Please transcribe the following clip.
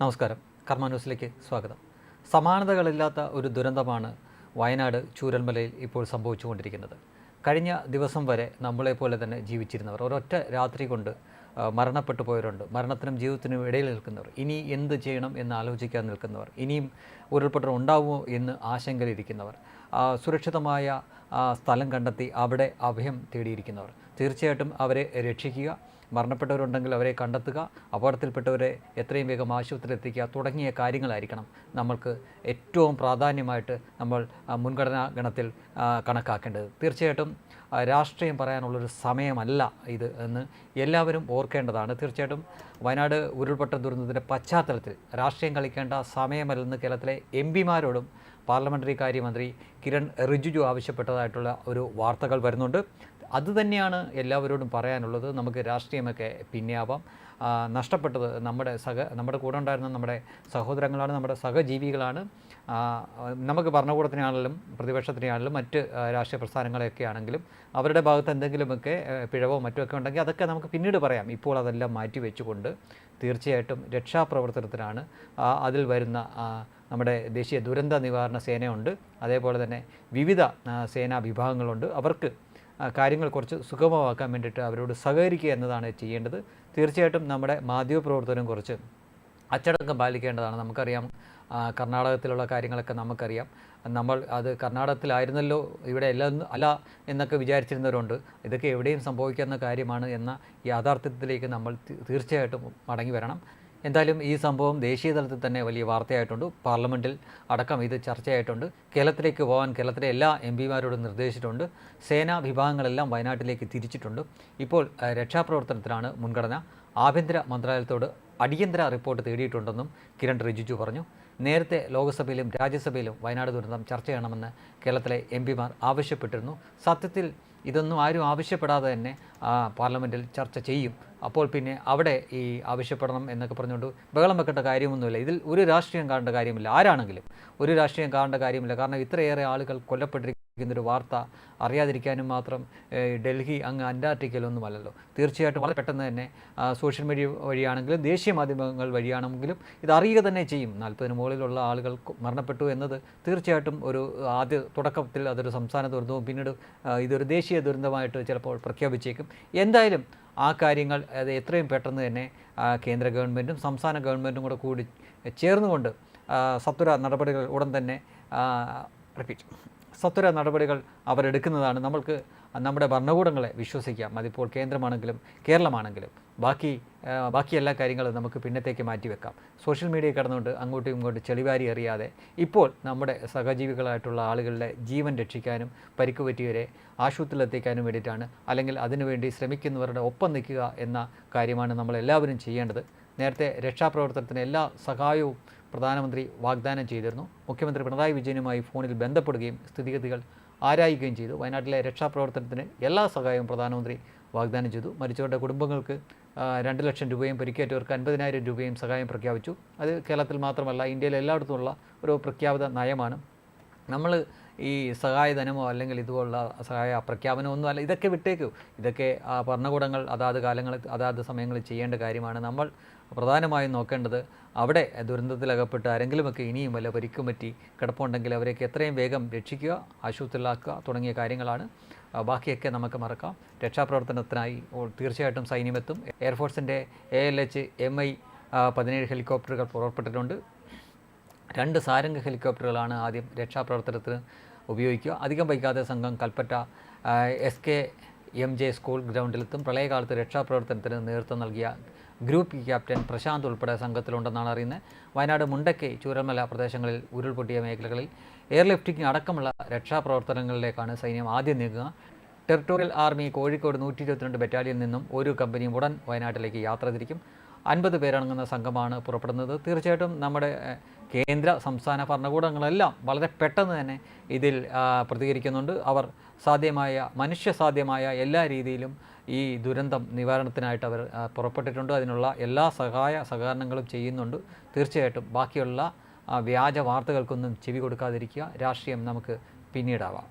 നമസ്കാരം. കർമ്മ ന്യൂസിലേക്ക് സ്വാഗതം. സമാനതകളില്ലാത്ത ഒരു ദുരന്തമാണ് വയനാട് ചൂരൽമലയിൽ ഇപ്പോൾ സംഭവിച്ചുകൊണ്ടിരിക്കുന്നത്. കഴിഞ്ഞ ദിവസം വരെ നമ്മളെപ്പോലെ തന്നെ ജീവിച്ചിരുന്നവർ ഒരൊറ്റ രാത്രി കൊണ്ട് മരണപ്പെട്ടു പോയവരുണ്ട്. മരണത്തിനും ജീവിതത്തിനും ഇടയിൽ നിൽക്കുന്നവർ. ഇനി എന്ത് ചെയ്യണം എന്ന് ആലോചിക്കാൻ നിൽക്കുന്നവർ. ഇനിയും ഉരുൾപൊട്ടൽ ഉണ്ടാവുമോ എന്ന് ആശങ്കയിലിരിക്കുന്നവർ. സുരക്ഷിതമായ സ്ഥലം കണ്ടെത്തി അവിടെ അഭയം തേടിയിരിക്കുന്നവർ. തീർച്ചയായിട്ടും അവരെ രക്ഷിക്കുക. മരണപ്പെട്ടവരുണ്ടെങ്കിൽ അവരെ കണ്ടെത്തുക അപകടത്തിൽപ്പെട്ടവരെ എത്രയും വേഗം ആശുപത്രിയിൽ എത്തിക്കുക തുടങ്ങിയ കാര്യങ്ങളായിരിക്കണം നമ്മൾക്ക് ഏറ്റവും പ്രാധാന്യമായിട്ട് നമ്മൾ മുൻഗണനാ ഗണത്തിൽ കണക്കാക്കേണ്ടത്. തീർച്ചയായിട്ടും രാഷ്ട്രീയം പറയാനുള്ളൊരു സമയമല്ല ഇത് എന്ന് എല്ലാവരും ഓർക്കേണ്ടതാണ്. തീർച്ചയായിട്ടും വയനാട് ഉരുൾപൊട്ടൽ ദുരന്തത്തിന്റെ പശ്ചാത്തലത്തിൽ രാഷ്ട്രീയം കളിക്കേണ്ട സമയമല്ലെന്ന് കേരളത്തിലെ എം പിമാരോടും പാർലമെന്ററി കാര്യമന്ത്രി കിരൺ റിജിജു ആവശ്യപ്പെട്ടതായിട്ടുള്ള ഒരു വാർത്തകൾ വരുന്നുണ്ട്. അതുതന്നെയാണ് എല്ലാവരോടും പറയാനുള്ളത്. നമുക്ക് രാഷ്ട്രീയമൊക്കെ പിന്നെയാവാം. നഷ്ടപ്പെട്ടത് നമ്മുടെ സഹ നമ്മുടെ കൂടെ ഉണ്ടായിരുന്ന നമ്മുടെ സഹോദരങ്ങളാണ് നമ്മുടെ സഹജീവികളാണ്. നമുക്ക് ഭരണകൂടത്തിനാണെങ്കിലും പ്രതിപക്ഷത്തിനാണെങ്കിലും മറ്റ് രാഷ്ട്രീയ പ്രസ്ഥാനങ്ങളെയൊക്കെ ആണെങ്കിലും അവരുടെ ഭാഗത്ത് എന്തെങ്കിലുമൊക്കെ പിഴവോ മറ്റോ ഒക്കെ ഉണ്ടെങ്കിൽ അതൊക്കെ നമുക്ക് പിന്നീട് പറയാം. ഇപ്പോൾ അതെല്ലാം മാറ്റി വെച്ചുകൊണ്ട് തീർച്ചയായിട്ടും രക്ഷാപ്രവർത്തനത്തിനാണ് അതിൽ വരുന്ന നമ്മുടെ ദേശീയ ദുരന്ത നിവാരണ സേനയുണ്ട്. അതേപോലെ തന്നെ വിവിധ സേനാ വിഭാഗങ്ങളുണ്ട്. അവർക്ക് കാര്യങ്ങൾ കുറച്ച് സുഗമമാക്കാൻ വേണ്ടിയിട്ട് അവരോട് സഹകരിക്കുക എന്നതാണ് ചെയ്യേണ്ടത്. തീർച്ചയായിട്ടും നമ്മുടെ മാധ്യമപ്രവർത്തനം കുറച്ച് അച്ചടക്കം പാലിക്കേണ്ടതാണ്. നമുക്കറിയാം കർണാടകത്തിലുള്ള കാര്യങ്ങളൊക്കെ നമുക്കറിയാം. നമ്മൾ അത് കർണാടകത്തിലായിരുന്നല്ലോ ഇവിടെ എല്ലാം അല്ല എന്നൊക്കെ വിചാരിച്ചിരുന്നവരുണ്ട്. ഇതൊക്കെ എവിടെയും സംഭവിക്കുന്ന കാര്യമാണ് എന്ന യാഥാർത്ഥ്യത്തിലേക്ക് നമ്മൾ തീർച്ചയായിട്ടും മടങ്ങി വരണം. എന്തായാലും ഈ സംഭവം ദേശീയ തലത്തിൽ തന്നെ വലിയ വാർത്തയായിട്ടുണ്ട്. പാർലമെന്റിൽ അടക്കം ഇത് ചർച്ചയായിട്ടുണ്ട്. കേരളത്തിലേക്ക് പോകാൻ കേരളത്തിലെ എല്ലാ എം പിമാരോടും നിർദ്ദേശിച്ചിട്ടുണ്ട്. സേനാ വിഭാഗങ്ങളെല്ലാം വയനാട്ടിലേക്ക് തിരിച്ചിട്ടുണ്ട്. ഇപ്പോൾ രക്ഷാപ്രവർത്തനത്തിനാണ് മുൻഗണന. ആഭ്യന്തര മന്ത്രാലയത്തോട് അടിയന്തര റിപ്പോർട്ട് തേടിയിട്ടുണ്ടെന്നും കിരൺ റിജിജു പറഞ്ഞു. നേരത്തെ ലോക്സഭയിലും രാജ്യസഭയിലും വയനാട് ദുരന്തം ചർച്ച ചെയ്യണമെന്ന് കേരളത്തിലെ എം പിമാർ ആവശ്യപ്പെട്ടിരുന്നു. സത്യത്തിൽ ഇതൊന്നും ആരും ആവശ്യപ്പെടാതെ തന്നെ ആ, പാർലമെന്റിൽ ചർച്ച ചെയ്യും. അപ്പോൾ പിന്നെ അവിടെ ഈ ആവശ്യപ്പെടണം എന്നൊക്കെ പറഞ്ഞുകൊണ്ട് ബഹളം വെക്കേണ്ട കാര്യമൊന്നുമില്ല. ഇതിൽ ഒരു രാഷ്ട്രീയം കാണേണ്ട കാര്യമില്ല. ആരാണെങ്കിലും ഒരു രാഷ്ട്രീയം കാണേണ്ട കാര്യമില്ല. കാരണം ഇത്രയേറെ ആളുകൾ കൊല്ലപ്പെട്ടിരിക്കുന്ന ഒരു വാർത്ത അറിയാതിരിക്കാനും മാത്രം ഡൽഹി അങ്ങ് അന്റാർട്ടിക്കയിലൊന്നുമല്ലല്ലോ. തീർച്ചയായിട്ടും വളരെ പെട്ടെന്ന് തന്നെ സോഷ്യൽ മീഡിയ വഴിയാണെങ്കിലും ദേശീയ മാധ്യമങ്ങൾ വഴിയാണെങ്കിലും ഇത് അറിയുക തന്നെ ചെയ്യും. നാൽപ്പതിന് മുകളിലുള്ള ആളുകൾ മരണപ്പെട്ടു എന്നത് തീർച്ചയായിട്ടും ഒരു ആദ്യ തുടക്കത്തിൽ അതൊരു സംസ്ഥാന ദുരന്തവും പിന്നീട് ഇതൊരു ദേശീയ ദുരന്തമായിട്ട് ചിലപ്പോൾ പ്രഖ്യാപിച്ചേക്കും. എന്തായാലും ആ കാര്യങ്ങൾ അത് എത്രയും പെട്ടെന്ന് തന്നെ കേന്ദ്ര ഗവൺമെന്റും സംസ്ഥാന ഗവൺമെന്റും കൂടെ കൂടി ചേർന്നുകൊണ്ട് സത്വര നടപടികൾ ഉടൻ തന്നെ റിപ്പീറ്റ് സത്വര നടപടികൾ അവരെടുക്കുന്നതാണ്. നമ്മൾക്ക് നമ്മുടെ ഭരണകൂടങ്ങളെ വിശ്വസിക്കാം. അതിപ്പോൾ കേന്ദ്രമാണെങ്കിലും കേരളമാണെങ്കിലും. ബാക്കി ബാക്കി എല്ലാ കാര്യങ്ങളും നമുക്ക് പിന്നത്തേക്ക് മാറ്റിവെക്കാം. സോഷ്യൽ മീഡിയ കടന്നുകൊണ്ട് അങ്ങോട്ടും ഇങ്ങോട്ടും ചെളിവാരി അറിയാതെ ഇപ്പോൾ നമ്മുടെ സഹജീവികളായിട്ടുള്ള ആളുകളുടെ ജീവൻ രക്ഷിക്കാനും പരിക്ക് പറ്റിയവരെ ആശുപത്രിയിലെത്തിക്കാനും വേണ്ടിയിട്ടാണ് അല്ലെങ്കിൽ അതിനുവേണ്ടി ശ്രമിക്കുന്നവരുടെ ഒപ്പം നിൽക്കുക എന്ന കാര്യമാണ് നമ്മളെല്ലാവരും ചെയ്യേണ്ടത്. നേരത്തെ രക്ഷാപ്രവർത്തനത്തിന് എല്ലാ സഹായവും പ്രധാനമന്ത്രി വാഗ്ദാനം ചെയ്തിരുന്നു. മുഖ്യമന്ത്രി പിണറായി വിജയനുമായി ഫോണിൽ ബന്ധപ്പെടുകയും സ്ഥിതിഗതികൾ ആരായുകയും ചെയ്തു. വയനാട്ടിലെ രക്ഷാപ്രവർത്തനത്തിന് എല്ലാ സഹായവും പ്രധാനമന്ത്രി വാഗ്ദാനം ചെയ്തു. മരിച്ചവരുടെ കുടുംബങ്ങൾക്ക് രണ്ട് ലക്ഷം രൂപയും പരിക്കേറ്റവർക്ക് അൻപതിനായിരം രൂപയും സഹായം പ്രഖ്യാപിച്ചു. അത് കേരളത്തിൽ മാത്രമല്ല ഇന്ത്യയിൽ എല്ലായിടത്തുമുള്ള ഒരു പ്രഖ്യാപിത നയമാണ്. നമ്മൾ ഈ സഹായധനമോ അല്ലെങ്കിൽ ഇതുപോലുള്ള സഹായ പ്രഖ്യാപനമോ ഒന്നും അല്ല. ഇതൊക്കെ വിട്ടേക്കൂ. ഇതൊക്കെ ആ, ഭരണകൂടങ്ങൾ അതാത് കാലങ്ങളിൽ അതാത് സമയങ്ങളിൽ ചെയ്യേണ്ട കാര്യമാണ്. നമ്മൾ പ്രധാനമായും നോക്കേണ്ടത് അവിടെ ദുരന്തത്തിലകപ്പെട്ട് ആരെങ്കിലുമൊക്കെ ഇനിയും വല്ല പരിക്കും പറ്റി കിടപ്പുണ്ടെങ്കിൽ അവരെയൊക്കെ എത്രയും വേഗം രക്ഷിക്കുക ആശുപത്രിയിലാക്കുക തുടങ്ങിയ കാര്യങ്ങളാണ്. ബാക്കിയൊക്കെ നമുക്ക് മറക്കാം. രക്ഷാപ്രവർത്തനത്തിനായി തീർച്ചയായിട്ടും സൈന്യമെത്തും എയർഫോഴ്സിന്റെ A L H M I പതിനേഴ് ഹെലികോപ്റ്ററുകൾ പുറപ്പെട്ടിട്ടുണ്ട്. രണ്ട് സാരംഗ ഹെലികോപ്റ്ററുകളാണ് ആദ്യം രക്ഷാപ്രവർത്തനത്തിന് ഉപയോഗിക്കുക. അധികം വൈകാതെ സംഘം Kalpetta S K M J school ഗ്രൗണ്ടിലെത്തും. പ്രളയകാലത്ത് രക്ഷാപ്രവർത്തനത്തിന് നേതൃത്വം നൽകിയ ഗ്രൂപ്പ് ക്യാപ്റ്റൻ പ്രശാന്ത് ഉൾപ്പെടെ സംഘത്തിലുണ്ടെന്നാണ് അറിയുന്നത്. വയനാട് മുണ്ടക്കൈ ചൂരൽമല പ്രദേശങ്ങളിൽ ഉരുൾപൊട്ടിയ മേഖലകളിൽ എയർലിഫ്റ്റിംഗ് അടക്കമുള്ള രക്ഷാപ്രവർത്തനങ്ങളിലേക്കാണ് സൈന്യം ആദ്യം നീങ്ങുക. ടെറിട്ടോറിയൽ ആർമി കോഴിക്കോട് നൂറ്റി ഇരുപത്തിരണ്ട് ബറ്റാലിയനിൽ നിന്നും ഒരു കമ്പനിയും ഉടൻ വയനാട്ടിലേക്ക് യാത്ര തിരിക്കും. അൻപത് പേരടങ്ങുന്ന സംഘമാണ് പുറപ്പെടുന്നത്. തീർച്ചയായിട്ടും നമ്മുടെ കേന്ദ്ര സംസ്ഥാന ഭരണകൂടങ്ങളെല്ലാം വളരെ പെട്ടെന്ന് തന്നെ ഇതിൽ പ്രതികരിക്കുന്നുണ്ട്. അവർ സാധ്യമായ മനുഷ്യ സാധ്യമായ എല്ലാ രീതിയിലും ഈ ദുരന്തം നിവാരണത്തിനായിട്ട് അവർ പുറപ്പെട്ടിട്ടുണ്ട്. അതിനുള്ള എല്ലാ സഹായ സഹകരണങ്ങളും ചെയ്യുന്നുണ്ട്. തീർച്ചയായിട്ടും ബാക്കിയുള്ള വ്യാജ വാർത്തകൾക്കൊന്നും ചെവി കൊടുക്കാതിരിക്കുക. രാഷ്ട്രീയം നമുക്ക് പിന്നീടാവാം.